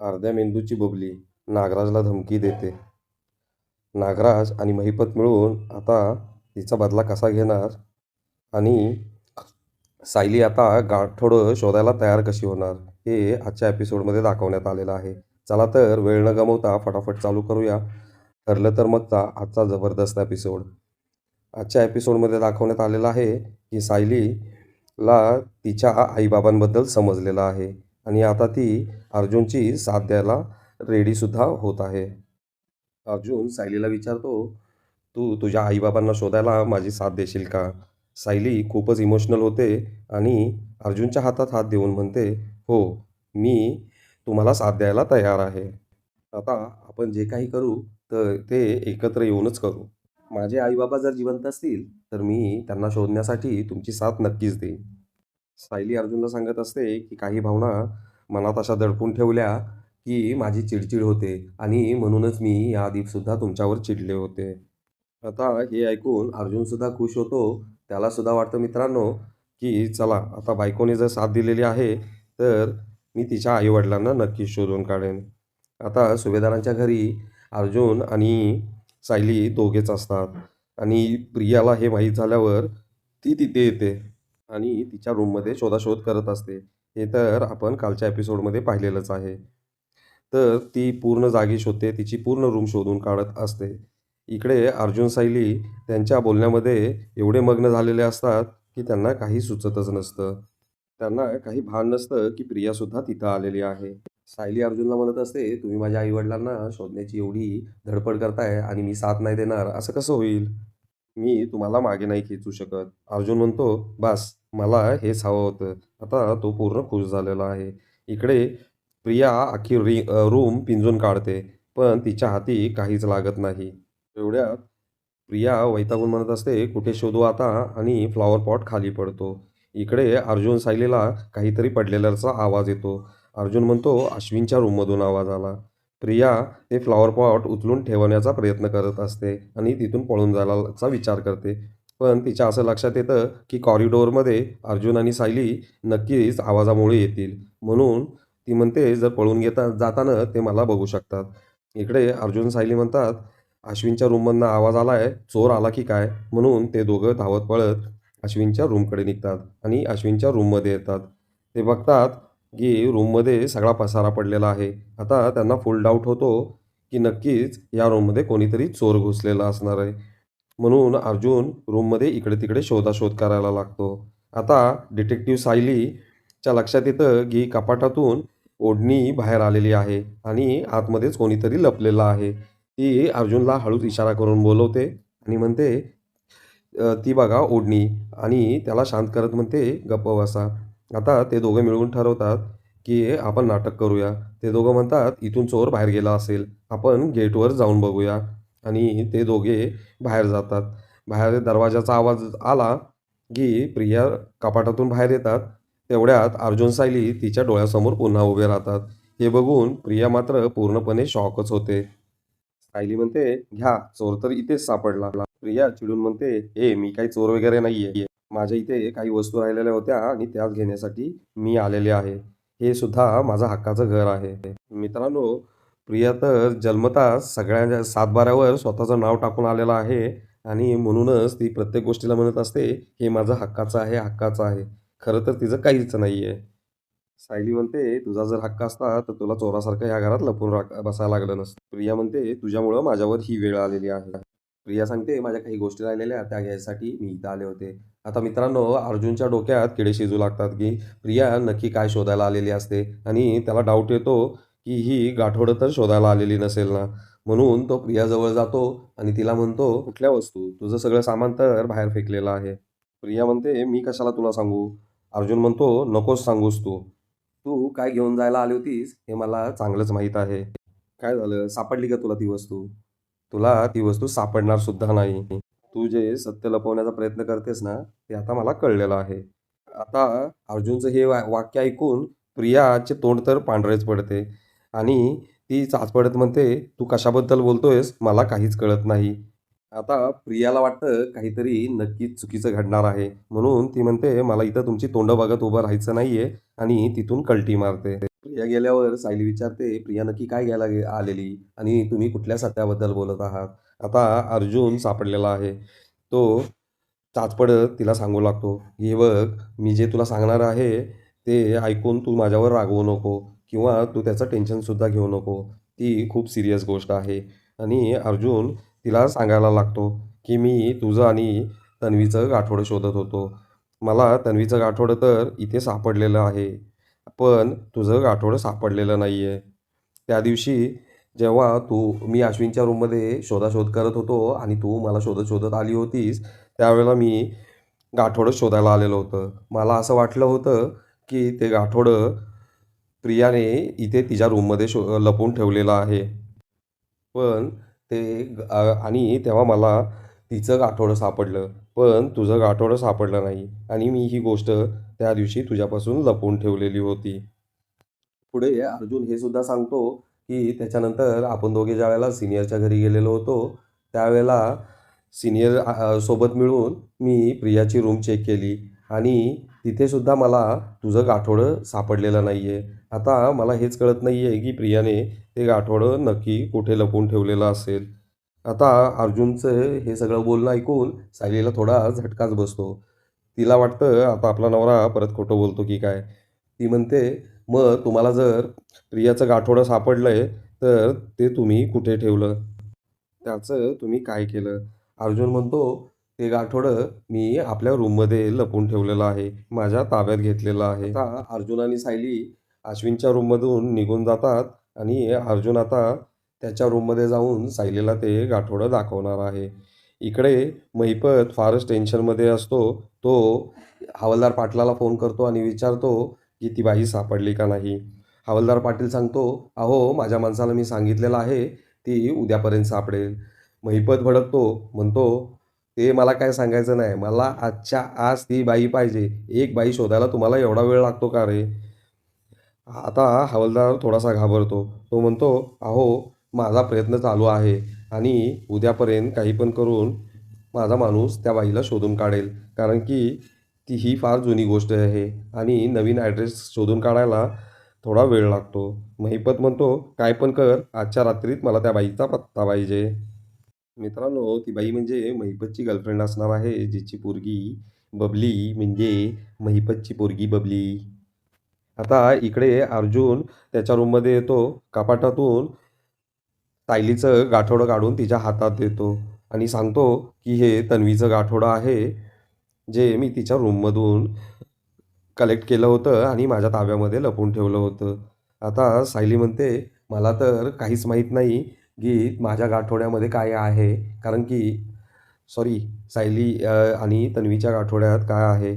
अर्ध्या मेंदूची बबली नागराजला धमकी देते. नागराज आणि महिपत मिळून आता तिचा बदला कसा घेणार? आणि सायली आता गाठोडं शोधायला तयार कशी होणार? हे आजच्या एपिसोडमध्ये दाखवण्यात आलेलं आहे. चला तर वेळ न गमवता फटाफट चालू करूया. ठरलं तर मगचा आजचा जबरदस्त एपिसोड. आजच्या एपिसोडमध्ये दाखवण्यात आलेलं आहे की सायलीला तिच्या आईबाबांबद्दल समजलेलं आहे. आणि आता ती अर्जुनची साथ द्यायला रेडीसुद्धा होत आहे. अर्जुन सायलीला विचारतो तू तुझ्या आईबाबांना शोधायला माझी साथ देशील का? सायली खूपच इमोशनल होते आणि अर्जुनच्या हातात हात देऊन म्हणते हो मी तुम्हाला साथ द्यायला तयार आहे. आता आपण जे काही करू तर ते एकत्र येऊनच करू. माझे आईबाबा जर जिवंत असतील तर मी त्यांना शोधण्यासाठी तुमची साथ नक्कीच देईन. सायली अर्जुनला सांगत असते की काही भावना मनात अशा दडपून ठेवल्या की माझी चिडचिड होते आणि म्हणूनच मी याआधीसुद्धा तुमच्यावर चिडले होते. आता हे ऐकून अर्जुनसुद्धा खुश होतो. त्यालासुद्धा वाटतं मित्रांनो की चला आता बायकोने जर साथ दिलेली आहे तर मी तिच्या आईवडिलांना नक्कीच शोधून काढेन. आता सुभेदारांच्या घरी अर्जुन आणि सायली दोघेच असतात आणि प्रियाला हे माहीत झाल्यावर ती तिथे येते. आणि तिच्या रूममध्ये शोधाशोध करत असते. हे तर आपण कालच्या एपिसोडमध्ये पाहिलेलंच आहे. तर ती पूर्ण जागी शोधते. तिची पूर्ण रूम शोधून काढत असते. इकडे अर्जुन सायली त्यांच्या बोलण्यामध्ये एवढे मग्न झालेले असतात की त्यांना काही सुचतच नसतं. त्यांना काही भान नसतं की प्रियासुद्धा तिथं आलेली आहे. सायली अर्जुनला म्हणत असते तुम्ही माझ्या आईवडिलांना शोधण्याची एवढी धडपड करताय आणि मी साथ नाही देणार. असं कसं होईल? मी तुम्हाला मागे नाही खेचू शकत. अर्जुन म्हणतो बस मला हेच हवं होतं. आता तो पूर्ण खुश झालेला आहे. इकडे प्रिया अख्खी रि रूम पिंजून काढते पण तिच्या हाती काहीच लागत नाही. एवढ्यात प्रिया वैतागून म्हणत असते कुठे शोधू आता? आणि फ्लॉवर पॉट खाली पडतो. इकडे अर्जुन सायलीला काहीतरी पडलेल्याचा आवाज येतो. अर्जुन म्हणतो अश्विनच्या रूममधून आवाज आला. प्रिया ते फ्लॉवर पॉट उचलून ठेवण्याचा प्रयत्न करत असते आणि तिथून पळून जायलाचा विचार करते. पण तिच्या असं लक्षात येतं की कॉरिडोरमध्ये अर्जुन आणि सायली नक्कीच आवाजामुळे येतील. म्हणून ती म्हणते जर पळून घेता जाताना ते मला बघू शकतात. इकडे अर्जुन सायली म्हणतात अश्विनच्या रूममधनं आवाज आला आहे चोर आला की काय? म्हणून ते दोघं धावत पळत अश्विनच्या रूमकडे निघतात आणि अश्विनच्या रूममध्ये येतात. ते बघतात की रूममध्ये सगळा पसारा पडलेला आहे. आता त्यांना फुल डाऊट होतो की नक्कीच या रूममध्ये कोणीतरी चोर घुसलेला असणार आहे. म्हणून अर्जुन रूममध्ये इकडे तिकडे शोधाशोध करायला लागतो. आता डिटेक्टिव्ह सायलीच्या लक्षात येतं की कपाटातून ओढणी बाहेर आलेली आहे आणि आतमध्येच कोणीतरी लपलेलं आहे. ती अर्जुनला हळूच इशारा करून बोलवते आणि म्हणते ती बघा ओढणी. आणि त्याला शांत करत म्हणते गप्प बसा. आता ते दोघं मिळून ठरवतात की आपण नाटक करूया. ते दोघं म्हणतात इथून चोर बाहेर गेला असेल. आपण गेटवर जाऊन बघूया. आणि ते दोघे बाहेर जातात. बाहेर दरवाजाचा आवाज आला की प्रिया कपाटातून बाहेर येतात. तेवढ्यात अर्जुन सायली तिच्या डोळ्यासमोर पुन्हा उभे राहतात. हे बघून प्रिया मात्र पूर्णपणे शॉकच होते. सायली म्हणते घ्या चोर तर इथेच सापडला. प्रिया चिडून म्हणते हे मी काही चोर वगैरे नाहीये. माझ्या इथे काही वस्तू राहिलेल्या होत्या आणि त्याच घेण्यासाठी मी आलेले आहे. हे सुद्धा माझा हक्काचं घर आहे. मित्रांनो प्रिया तर जन्मताच सगळ्यांच्या सातबाऱ्यावर स्वतःचं नाव टाकून आलेलं आहे आणि म्हणूनच ती प्रत्येक गोष्टीला म्हणत असते हे माझं हक्काचं आहे हक्काचं आहे. खरं तर तिचं काहीच नाही आहे सायली म्हणते तुझा जर हक्क असता तर तुला चोरासारखं ह्या घरात लपून राख बसायला लागलं नसतं. प्रिया म्हणते तुझ्यामुळं माझ्यावर ही वेळ आलेली आहे. प्रिया सांगते माझ्या काही गोष्टी राहिलेल्या त्या घ्यायसाठी मी इथं आले होते. आता मित्रांनो अर्जुनच्या डोक्यात किडे शिजू लागतात की प्रिया नक्की काय शोधायला आलेली असते आणि त्याला डाऊट येतो की ही गाठोडं तर शोधायला आलेली नसेल ना. म्हणून तो प्रियाजवळ जातो आणि तिला म्हणतो कुठल्या वस्तू? तुझं सगळं सामान तर बाहेर फेकलेलं आहे. प्रिया म्हणते मी कशाला तुला सांगू? अर्जुन म्हणतो नकोच सांगूस तू. तू काय घेऊन जायला आली होतीस हे मला चांगलंच माहीत आहे. काय झालं? सापडली का तुला ती वस्तू? तुला ती वस्तू सापडणार सुद्धा नाही. तू जे सत्य लपवण्याचा प्रयत्न करतेस ना ते आता मला कळलेलं आहे. आता अर्जुनचं हे वा वाक्य ऐकून प्रियाचे तोंड तर पांढरेच पडते. आणि ती चाचपडत म्हणते तू कशाबद्दल बोलतोयस? मला काहीच कळत नाही. आता प्रियाला वाटतं काहीतरी नक्कीच चुकीचं घडणार आहे. म्हणून ती म्हणते मला इथं तुमची तोंड बघत उभं राहायचं नाहीये आणि तिथून कल्टी मारते. प्रिया गेल्यावर सायली विचारते प्रिया नक्की काय घ्यायला आलेली? आणि तुम्ही कुठल्या सत्याबद्दल बोलत आहात? आता अर्जुन सापडलेला आहे. तो चाचपडत तिला सांगू लागतो हे बघ मी जे तुला सांगणार आहे ते ऐकून तू माझ्यावर रागवू नको. किंवा तू त्याचं टेन्शनसुद्धा घेऊ नको. ती खूप सिरियस गोष्ट आहे. आणि अर्जुन तिला सांगायला लागतो की मी तुझं आणि तन्वीचं गाठोडं शोधत होतो. मला तन्वीचं गाठोडं तर इथे सापडलेलं आहे. पण तुझं गाठोडं सापडलेलं नाही आहे त्या दिवशी जेव्हा तू मी अश्विनच्या रूममध्ये शोधाशोध करत होतो आणि तू मला शोधत शोधत आली होतीस त्यावेळेला मी गाठोडं शोधायला आलेलं होतं. मला असं वाटलं होतं की ते गाठोडं प्रियाने इथे तिच्या रूममध्ये शो लपवून ठेवलेलं आहे. पण ते ग- आणि तेव्हा मला तिचं गाठोडं सापडलं. पण तुझं गाठोडं सापडलं नाही. आणि मी ही गोष्ट त्या दिवशी तुझ्यापासून लपवून ठेवलेली होती. पुढे अर्जुन हे सुद्धा सांगतो की त्याच्यानंतर आपण दोघे ज्या वेळेला सिनियरच्या घरी गेलेलो होतो त्यावेळेला सिनियर सोबत मिळून मी प्रियाची रूम चेक केली. आणि तिथेसुद्धा मला तुझं गाठोडं सापडलेलं नाही आहे आता मला हेच कळत नाही आहे की प्रियाने ते गाठोडं नक्की कुठे लपवून ठेवलेलं असेल. आता अर्जुनचं हे सगळं बोलणं ऐकून सायलीला थोडा झटकाच बसतो. तिला वाटतं आता आपला नवरा परत खोटं बोलतो की काय? ती म्हणते मग तुम्हाला जर प्रियाचं गाठोडं सापडलं आहे तर ते तुम्ही कुठे ठेवलं? त्याचं तुम्ही काय केलं? अर्जुन म्हणतो ते गाठोडं मी आपल्या रूममध्ये लपवून ठेवलेलं आहे. माझ्या ताब्यात घेतलेलं आहे. आता अर्जुन आणि सायली अश्विनच्या रूममधून निघून जातात आणि अर्जुन आता त्याच्या रूममध्ये जाऊन सायलीला ते गाठोडं दाखवणार आहे. इकडे महिपत फारच टेन्शनमध्ये असतो. तो हवालदार पाटलाला फोन करतो आणि विचारतो की ती बाई सापडली का नाही? हवालदार पाटील सांगतो अहो माझ्या माणसाला मी सांगितलेलं आहे ती उद्यापर्यंत सापडेल. महिपत भडकतो म्हणतो ते मला काय सांगायचं नाही. मला आजच्या आज ती बाई पाहिजे. एक बाई शोधायला तुम्हाला एवढा वेळ लागतो का रे? आता हवालदार थोडासा घाबरतो. तो म्हणतो अहो माझा प्रयत्न चालू आहे आणि उद्यापर्यंत काही पण करून माझा माणूस त्या बाईला शोधून काढेल. कारण की ती ही फार जुनी गोष्ट आहे आणि नवीन ॲड्रेस शोधून काढायला थोडा वेळ लागतो. महिपत म्हणतो काय पण कर आजच्या रात्रीत मला त्या बाईचा पत्ता पाहिजे. मित्रांनो ती बाई म्हणजे महिपतची गर्लफ्रेंड असणार आहे जिची पोरगी बबली म्हणजे महिपतची पोरगी बबली. आता इकडे अर्जुन त्याच्या रूममध्ये येतो कपाटातून सायलीचं गाठोडं काढून तिच्या हातात देतो आणि सांगतो की हे तन्वीचं गाठोडं आहे जे मी तिच्या रूममधून कलेक्ट केलं होतं आणि माझ्या ताब्यामध्ये लपून ठेवलं होतं. आता सायली म्हणते मला तर काहीच माहीत नाही गीत माझ्या गाठोड्यामध्ये काय आहे? कारण की सॉरी सायली आणि तन्वीच्या गाठोड्यात काय आहे?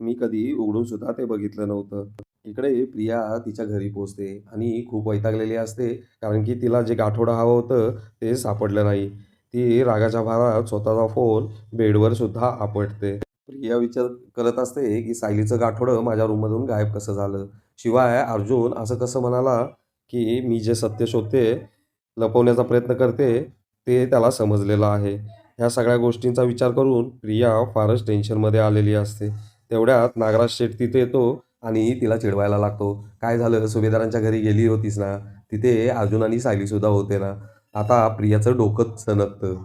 मी कधी उघडून सुद्धा ते बघितलं नव्हतं. इकडे प्रिया तिच्या घरी पोचते आणि खूप वैतागलेली असते कारण की तिला जे गाठोडं हवं होतं ते सापडलं नाही. ती रागाच्या भारात स्वतःचा फोन बेडवर सुद्धा आपटते. प्रिया विचार करत असते की सायलीचं गाठोडं माझ्या रूममधून गायब कसं झालं? शिवाय अर्जुन असं कसं म्हणाला की मी जे सत्य शोधते लपवण्याचा प्रयत्न करते ते त्याला समजलेलं आहे. ह्या सगळ्या गोष्टींचा विचार करून प्रिया फारच टेन्शनमध्ये आलेली असते. तेवढ्यात नागराज शेठ तिथे येतो आणि तिला चिडवायला लागतो. काय झालं? सुभेदारांच्या घरी गेली होतीस ना? तिथे अर्जुन आणि सायलीसुद्धा होते ना? आता प्रियाचं डोकंच सणकतं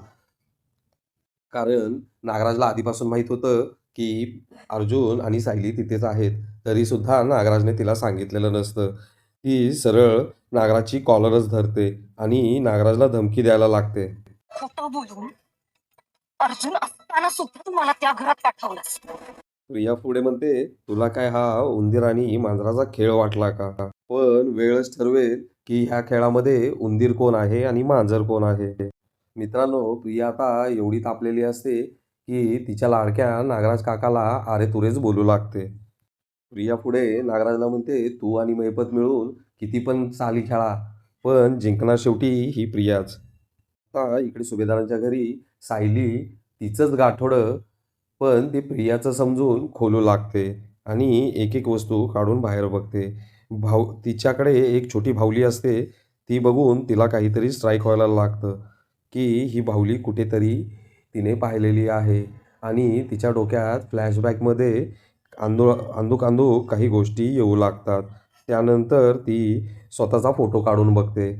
कारण नागराजला आधीपासून माहीत होतं की अर्जुन आणि सायली तिथेच आहेत. तरीसुद्धा नागराजने तिला सांगितलेलं नसतं. ती सरळ नागराजची कॉलरच धरते आणि नागराजला धमकी द्यायला लागते. खोटं बोलून अर्जुन असताना सुद्धा तू मला त्या घरात पाठवलंस. प्रिया पुढे म्हणते तुला काय हा उंदीर आणि मांजराचा खेळ वाटला का? पण वेळच ठरवेल की ह्या खेळामध्ये उंदीर कोण आहे आणि मांजर कोण आहे. मित्रांनो प्रिया आता एवढी तापलेली असते की तिच्या लाडक्या नागराज काकाला आरे तुरेच बोलू लागते. प्रिया पुढे नागराजला म्हणते तू आणि मैपत मिळून किती पण चाली खेळा पण जिंकणार शेवटी ही प्रियाच. आता इकडे सुभेदारांच्या घरी सायली तिचंच गाठोडं पण ती प्रियाचं समजून खोलू लागते आणि एक एक वस्तू काढून बाहेर बघते. भाऊ तिच्याकडे एक छोटी भावली असते ती बघून तिला काहीतरी स्ट्राईक व्हायला लागतं की ही भावली कुठेतरी तिने पाहिलेली आहे. आणि तिच्या डोक्यात फ्लॅशबॅकमध्ये आंदो आंदूक अंदूक काही गोष्टी येऊ लागतात. त्यानंतर ती स्वतःचा फोटो काढून बघते.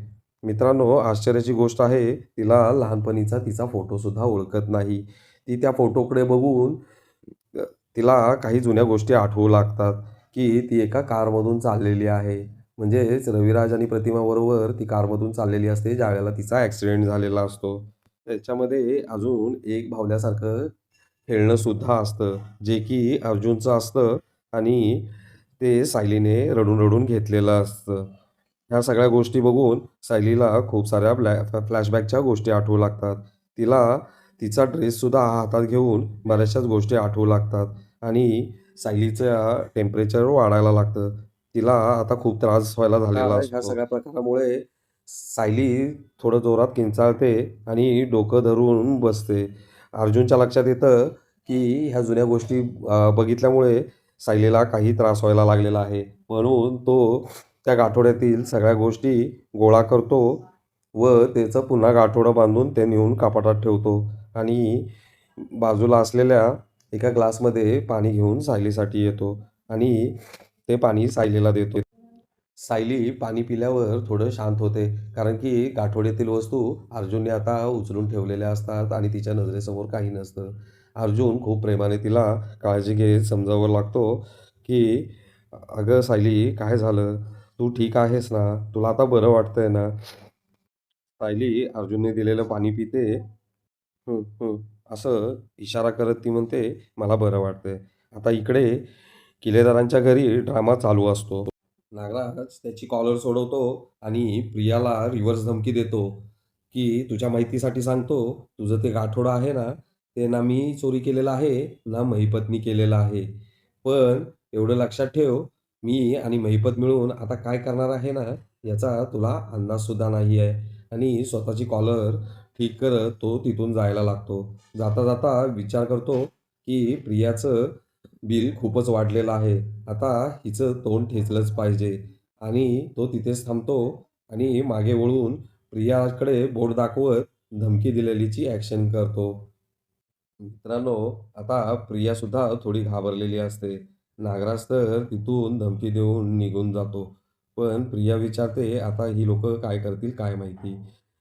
मित्रांनो आश्चर्याची गोष्ट आहे तिला लहानपणीचा तिचा फोटोसुद्धा ओळखत नाही. ती त्या फोटोकडे बघून तिला काही जुन्या गोष्टी आठवू लागतात की ती एका कारमधून चाललेली आहे. म्हणजेच रविराज आणि प्रतिमाबरोबर ती कारमधून चाललेली असते ज्यावेळेला तिचा ॲक्सिडेंट झालेला असतो. त्याच्यामध्ये अजून एक भावल्यासारखं खेळणंसुद्धा असतं. जे की अर्जुनचं असतं आणि ते सायलीने रडून रडून घेतलेलं असतं. ह्या सगळ्या गोष्टी बघून सायलीला खूप साऱ्या फ्लॅ फ्लॅशबॅकच्या गोष्टी आठवू लागतात. तिला तिचा ड्रेससुद्धा हातात घेऊन बऱ्याचशाच गोष्टी आठवू लागतात आणि सायलीचं टेम्परेचर वाढायला लागतं. तिला आता खूप त्रास व्हायला झालेला ह्या सगळ्या प्रकारामुळे सायली थोडं जोरात किंचाळते आणि डोकं धरून बसते. अर्जुनच्या लक्षात येतं की ह्या जुन्या गोष्टी बघितल्यामुळे सायलीला काही त्रास व्हायला लागलेला आहे. म्हणून तो त्या गाठोड्यातील सगळ्या गोष्टी गोळा करतो व त्याचं पुन्हा गाठोडं बांधून ते नेऊन कापाटात ठेवतो. आणि बाजूला असलेल्या एका ग्लासमध्ये पाणी घेऊन सायलीसाठी येतो आणि ते पाणी सायलीला देतो. सायली पाणी पिल्यावर थोडं शांत होते कारण की गाठोड्यातील वस्तू अर्जुनने आता उचलून ठेवलेल्या असतात आणि तिच्या नजरेसमोर काही नसतं. अर्जुन खूप प्रेमाने तिला काळजी घेत समजावं लागतो की अगं सायली काय झालं? तू ठीक आहेस ना? तुला आता बरं वाटतंय ना? सायली अर्जुनने दिलेलं पाणी पिते. असं इशारा करत ती म्हणते मला बरं वाटतंय. आता इकडे किल्लेदारांच्या घरी ड्रामा चालू असतो. नागराज त्याची कॉलर सोडवतो आणि प्रियाला रिव्हर्स धमकी देतो की तुझ्या माहितीसाठी सांगतो तुझं ते गाठोडं आहे ना ते ना मी चोरी केलेलं आहे ना महिपतनी केलेलं आहे. पण एवढं लक्षात ठेव मी आणि महिपत मिळून आता काय करणार आहे ना याचा तुला अंदाजसुद्धा नाही आहे. आणि स्वतःची कॉलर ठीक करत तो तिथून जायला लागतो. जाता जाता विचार करतो की प्रियाचं बिल खूपच वाढलेलं आहे. आता हिचं तोंड ठेचलंच पाहिजे. आणि तो तिथेच थांबतो आणि मागे वळून प्रियाकडे बोट दाखवत धमकी दिलेलीची ॲक्शन करतो. मित्रांनो आता प्रियासुद्धा थोडी घाबरलेली असते. नागराज तर तिथून धमकी देऊन निघून जातो. पण प्रिया विचारते आता ही लोक काय करतील काय माहिती?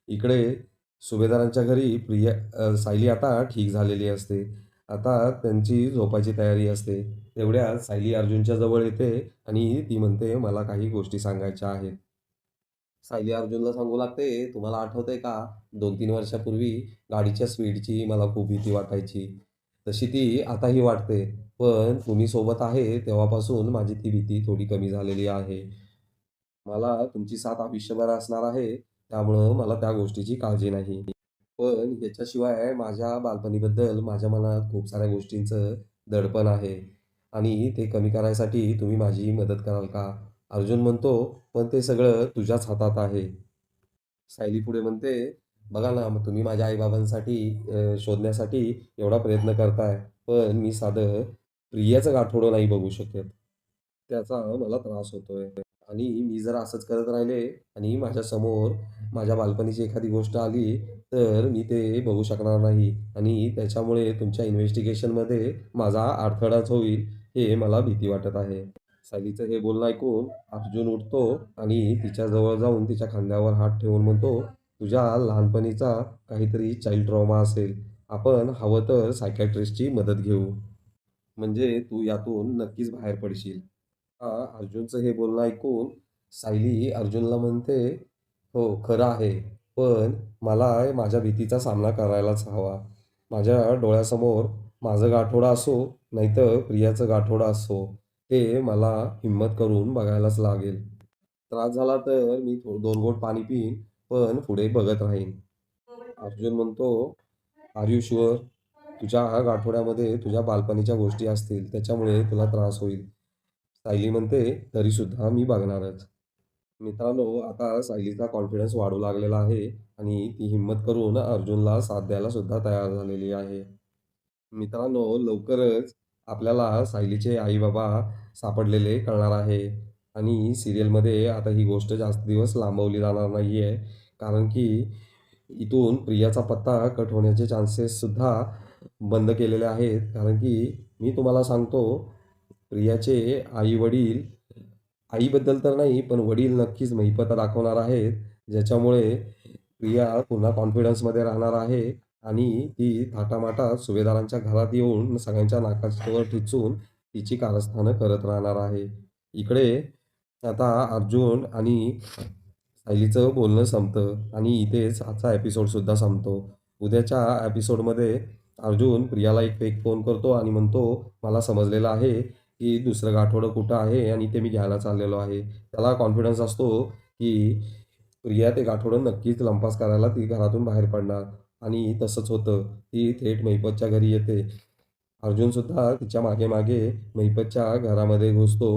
इकडे सुभेदारांच्या घरी प्रिया सायली आता ठीक झालेली असते. आता त्यांची झोपायची तयारी असते. तेवढ्यात सायली अर्जुनच्या जवळ येते आणि ती म्हणते मला काही गोष्टी सांगायच्या आहेत. सायली अर्जुनला सांगू लागते तुम्हाला आठवतंय का? दोन तीन वर्षापूर्वी गाडीच्या स्पीडची मला खूप भीती वाटायची. तशी ती आताही वाटते. पण तुम्ही सोबत आहे तेव्हापासून माझी ती भीती थोडी कमी झालेली आहे. मला तुमची साथ आयुष्यभर असणार आहे. त्यामुळं मला त्या गोष्टीची काळजी नाही. पण याच्याशिवाय माझ्या बालपणीबद्दल माझ्या मनात खूप साऱ्या गोष्टींचं दडपण आहे. आणि ते कमी करायसाठी तुम्ही माझी मदत कराल का? अर्जुन म्हणतो पण ते सगळं तुझ्याच हातात आहे. सायली पुढे म्हणते बघा ना मग तुम्ही माझ्या आईबाबांसाठी शोधण्यासाठी एवढा प्रयत्न करताय पण मी साधं प्रियाचं गाठोडं नाही बघू शकत. त्याचा मला त्रास होतोय. आणि मी जर असंच करत राहिले आणि माझ्यासमोर माझ्या बालपणीची एखादी गोष्ट आली तर मी ते बघू शकणार नाही आणि त्याच्यामुळे तुमच्या इन्व्हेस्टिगेशनमध्ये माझा अडथळाच होईल हे मला भीती वाटत आहे. सायलीचं हे बोलणं ऐकून अर्जुन उठतो आणि तिच्याजवळ जाऊन तिच्या खांद्यावर हात ठेवून म्हणतो तुझ्या लहानपणीचा काहीतरी चाइल्ड ट्रॉमा असेल. आपण हवं तर सायकॅट्रिस्टची मदत घेऊ. म्हणजे तू यातून नक्कीच बाहेर पडशील. हा अर्जुनचं हे बोलणं ऐकून सायली अर्जुनला म्हणते हो खरं आहे. पण मला माझ्या भीतीचा सामना करायलाच हवा. माझ्या डोळ्यासमोर माझं गाठोडा असो नाहीतर प्रियाचं गाठोडा असो ते मला हिंमत करून बघायलाच लागेल. त्रास झाला तर मी थो दोन गोट पाणी पिईन पण पुढे बघत राहीन. अर्जुन म्हणतो आर यू शुअर तुझ्या गाठोड्यामध्ये तुझ्या बालपणीच्या गोष्टी असतील त्याच्यामुळे तुला त्रास होईल. सायली म्हणते तरीसुद्धा मी बघणारच. मित्रांनो आता सायलीचा कॉन्फिडन्स वाढू लागलेला आहे आणि ती हिंमत करून अर्जुनला साथ द्यायला सुद्धा तयार झालेली आहे. मित्रांनो लवकरच आपल्याला सायलीचे आई बाबा सापडलेले कळणार आहे आणि सिरियलमध्ये आता ही गोष्ट जास्त दिवस लांबवली जाणार नाही आहे कारण की इथून प्रियाचा पत्ता कट होण्याचे चान्सेससुद्धा बंद केलेले आहेत. कारण की मी तुम्हाला सांगतो प्रियाचे आई वडील आईबद्दल तर नाही पण वडील नक्कीच महिपता दाखवणार आहेत ज्याच्यामुळे प्रिया पुन्हा कॉन्फिडन्समध्ये राहणार आहे आणि ती थाटामाटात सुभेदारांच्या घरात येऊन सगळ्यांच्या नाकावर ठिचून तिची कारस्थानं करत राहणार आहे. इकडे आता अर्जुन आणि सायलीचं बोलणं संपतं आणि इथेच आजचा एपिसोडसुद्धा संपतो. उद्याच्या एपिसोडमध्ये अर्जुन प्रियाला एक फेक फोन करतो आणि म्हणतो मला समजलेलं आहे की दुसरं गाठोडं कुठं आहे आणि ते मी घ्यायला चाललेलो आहे. त्याला कॉन्फिडन्स असतो की प्रिया ते गाठोडं नक्कीच लंपास करायला ती घरातून बाहेर पडणार. आणि तसंच होतं. ती थेट महिपतच्या घरी येते. अर्जुनसुद्धा तिच्यामागे मागे महिपतच्या घरामध्ये घुसतो.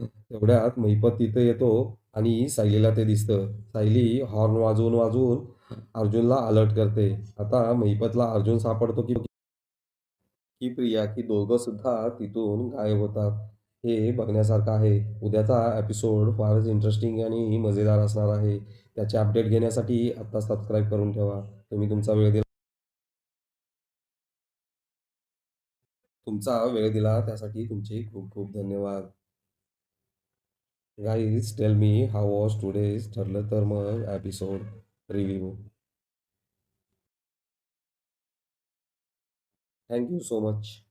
तेवढ्यात महिपत तिथे येतो आणि सायलीला ते दिसतं. सायली हॉर्न वाजवून वाजवून अर्जुनला अलर्ट करते. आता महिपतला अर्जुन सापडतो की ही प्रिया की दोघं सुद्धा तिथून गायब होतात. हे बघण्यासारखं आहे. उद्याचा एपिसोड फारच इंटरेस्टिंग आणि मजेदार असणार आहे. त्याचे अपडेट घेण्यासाठी आत्ता सबस्क्राईब करून ठेवा. तुम्ही तुमचा वेळ दिला तुमचा वेळ दिला त्यासाठी तुमचे खूप खूप धन्यवाद. Guys tell me how was today's ठरलं तर मग episode review Thank you so much.